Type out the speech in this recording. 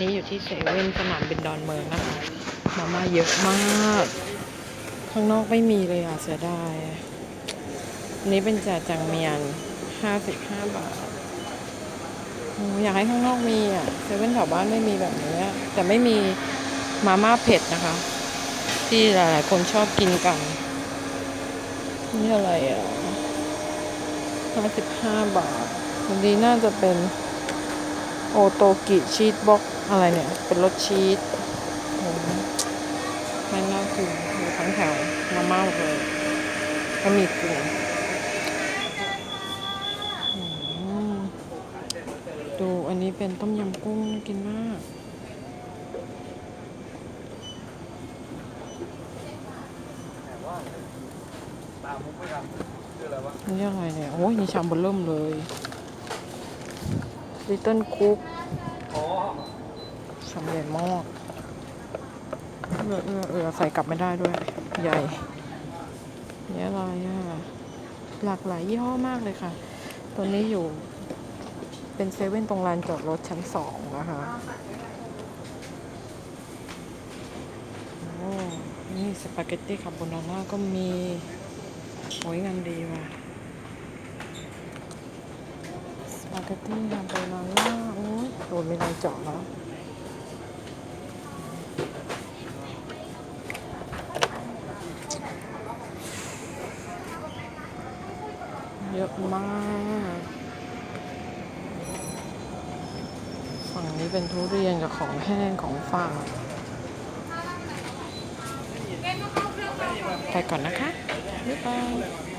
นี้อยู่ที่เซเว่นสนามบินดอนเมืองนะคะ มาม่าเยอะมาก ข้างนอกไม่มีเลยอะเสียดายนี้เป็นจ่าจังเมียน 55 บาทโอ้อยากให้ข้างนอกมีอะเซเว่นแถวบ้านไม่มีแบบนี้ แต่ไม่มีมาม่าเผ็ดนะคะ ที่หลายๆคนชอบกินกัน นี่อะไรอะ 55 บาทวันนี้น่าจะเป็น โอโตกิชีสบ็อกอะไรเนี่ย เป็นรสชีสโอ้โหไม่น่ากินมีทั้งแถวมาม่าหมดเลยก็มีกุ้งอืมดูอันนี้เป็นต้มยำกุ้งกินมากออะไรวะนี่อะไรเนี่ย โอ้ยนี่ชามบอร์เริ่มเลย ลิตเติ้ลคุกอ๋อชามใหญ่มากเออเออเออใส่กลับไม่ได้ด้วย ใหญ่นี่อะไรอะ หลากหลายยี่ห้อมากเลยค่ะ ตัวนี้อยู่เป็นเซเว่นตรงลานจอดรถชั้นสองนะคะโอ้นี่สปาเกตตี้คาโบนาร่าก็มีโอ้ยงานดีว่ะสปาเกตตี้คาโบนาร่าโอ้ยโด นไม่ได้เจาะแล้วเยอะมาก ฝั่งนี้เป็นทุเรียนกับของแห้งของฝากไปก่อนนะคะ บ๊ายบาย